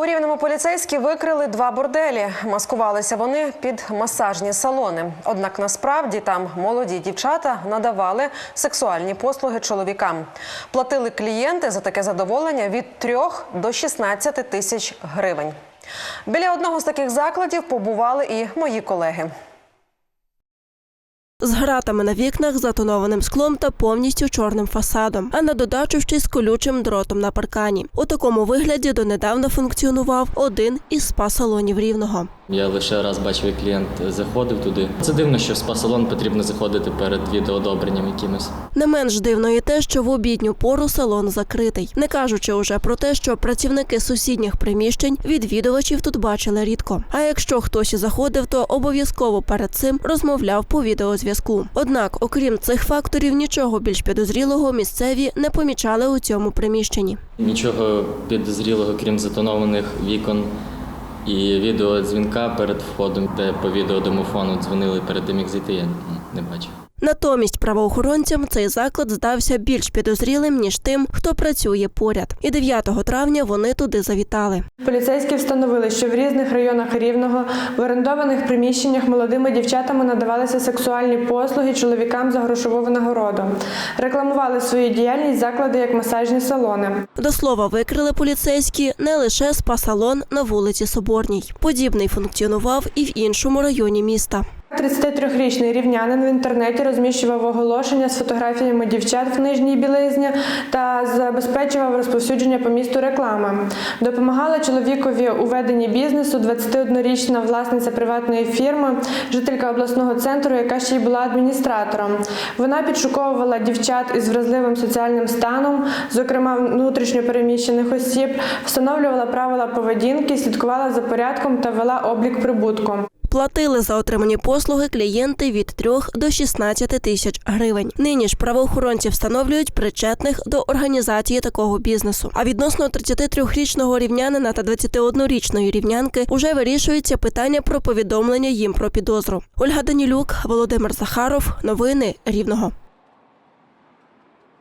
У рівному поліцейські викрили два борделі. Маскувалися вони під масажні салони. Однак насправді там молоді дівчата надавали сексуальні послуги чоловікам. Платили клієнти за таке задоволення від 3 до 16 тисяч гривень. Біля одного з таких закладів побували і мої колеги. З гратами на вікнах, затонованим склом та повністю чорним фасадом, а на додачу ще з колючим дротом на паркані. У такому вигляді донедавна функціонував один із спа-салонів рівного. Я лише раз бачив, як клієнт заходив туди. Це дивно, що в спа-салон потрібно заходити перед відеоодобренням якимось. Не менш дивно і те, що в обідню пору салон закритий, не кажучи уже про те, що працівники сусідніх приміщень відвідувачів тут бачили рідко. А якщо хтось і заходив, то обов'язково перед цим розмовляв по відеозв'язку. Однак, окрім цих факторів, нічого більш підозрілого місцеві не помічали у цьому приміщенні. Нічого підозрілого, крім затонованих вікон і відеодзвінка перед входом, де по відеодомофону дзвонили перед тим, як зійти, я не бачив. Натомість правоохоронцям цей заклад здався більш підозрілим ніж тим, хто працює поряд. І 9 травня вони туди завітали. Поліцейські встановили, що в різних районах Рівного в орендованих приміщеннях молодими дівчатами надавалися сексуальні послуги чоловікам за грошову винагороду. Рекламували свою діяльність заклади як масажні салони. До слова, викрили поліцейські не лише спа-салон на вулиці Соборній. Подібний функціонував і в іншому районі міста. 33-річний рівнянин в інтернеті розміщував оголошення з фотографіями дівчат в нижній білизні та забезпечував розповсюдження по місту реклами. Допомагала чоловікові у веденні бізнесу 21-річна власниця приватної фірми, жителька обласного центру, яка ще й була адміністратором. Вона підшуковувала дівчат із вразливим соціальним станом, зокрема внутрішньо переміщених осіб, встановлювала правила поведінки, слідкувала за порядком та вела облік прибутку. Платили за отримані послуги клієнти від 3 до 16 тисяч гривень. Нині ж правоохоронці встановлюють причетних до організації такого бізнесу. А відносно 33-річного рівнянина та 21-річної рівнянки уже вирішується питання про повідомлення їм про підозру. Ольга Данілюк, Володимир Захаров. Новини Рівного.